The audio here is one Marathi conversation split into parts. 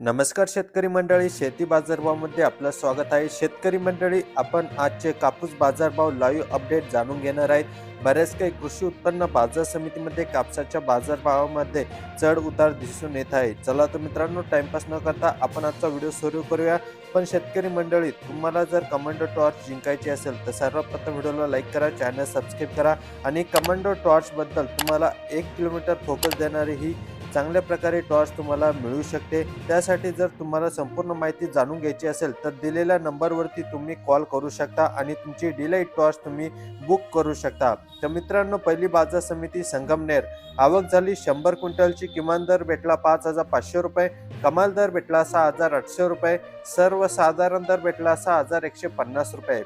नमस्कार शेतकरी मंडळी शेती बाजारभावामध्ये आपलं स्वागत आहे. शेतकरी मंडळी आपण आजचे कापूस बाजारभाव लाईव्ह अपडेट जाणून घेणार आहेत बऱ्याच काही कृषी उत्पन्न बाजार समितीमध्ये कापसाच्या बाजारभावामध्ये चढ उतार दिसून येत आहे. चला तर मित्रांनो टाइमपास न करता आपण आजचा व्हिडिओ सुरू करूया. पण शेतकरी मंडळी तुम्हाला जर कमांडो टॉर्च जिंकायची असेल तर सर्वप्रथम व्हिडिओला लाईक करा चॅनल सबस्क्राईब करा. आणि कमांडो टॉर्चबद्दल तुम्हाला एक किलोमीटर फोकस देणारी ही चांगल्या प्रकारे टॉर्च तुम्हाला मिळू शकते. त्यासाठी जर तुम्हाला संपूर्ण माहिती जाणून घ्यायची असेल तर दिलेल्या नंबरवरती तुम्ही कॉल करू शकता आणि तुमची डिलाईट टॉर्च तुम्ही बुक करू शकता. तर मित्रांनो पहिली बाजार समिती संगमनेर आवक झाली शंभर क्विंटलची किमान दर भेटला पाच हजार पाचशे रुपये कमाल दर भेटला सहा हजार आठशे रुपये सर्वसाधारण दर भेटला सहा हजार एकशे पन्नास रुपये.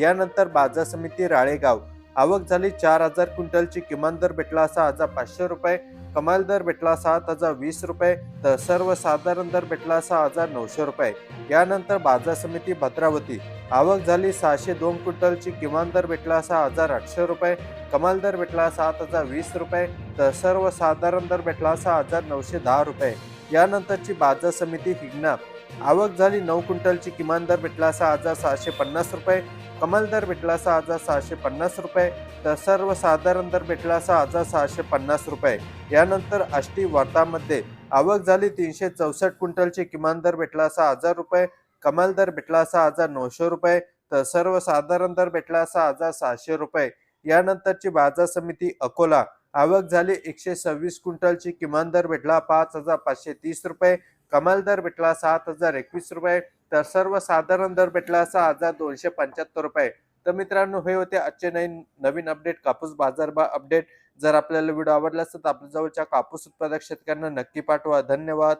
यानंतर बाजार समिती राळेगाव. आवक झाली चार हजार क्विंटलची. किमान दर भेटला सहा हजार पाचशे रुपये. कमाल दर भेटला सात हजार वीस रुपये. तर सर्वसाधारण दर भेटला सहा हजार नऊशे रुपये. यानंतर बाजार समिती भद्रावती. आवक झाली सहाशे दोन क्विंटलची. किमान दर भेटला सहा हजार आठशे रुपये. कमाल दर भेटला सात हजार वीस रुपये. तर सर्वसाधारण दर भेटला सहा हजार नऊशे दहा रुपये. यानंतरची बाजार समिती हिंगणा. आवक झाली नऊ क्विंटलची. किमान दर भेटला सहा हजार सहाशे पन्नास रुपये. कमाल दर भेटला सहा हजार सहाशे पन्नास रुपये तर सर्वसाधारण दर भेटला सहा हजार सहाशे पन्नास रुपये. यानंतर आष्टी वार्तामध्ये आवक झाली तीनशे चौसष्ट क्विंटलची किमान दर भेटला सहा हजार रुपये कमाल दर भेटला सहा हजार नऊशे रुपये तर सर्वसाधारण दर भेटला सहा हजार सहाशे रुपये. यानंतरची बाजार समिती अकोला आवक झाली एकशे सव्वीस क्विंटलची किमान दर भेटला पाच हजार पाचशे तीस रुपये कमाल दर भेटला सात हजार एकवीस रुपये तर सर्वसाधारण दर भेटला असा हजार दोनशे पंच्याहत्तर रुपये. तर मित्रांनो हे होते आजचे नवीन नवीन अपडेट कापूस बाजारभाव अपडेट जर आपल्याला व्हिडिओ आवडला असेल तर आपल्या जवळच्या कापूस उत्पादक शेतकऱ्यांना नक्की पाठवा. धन्यवाद.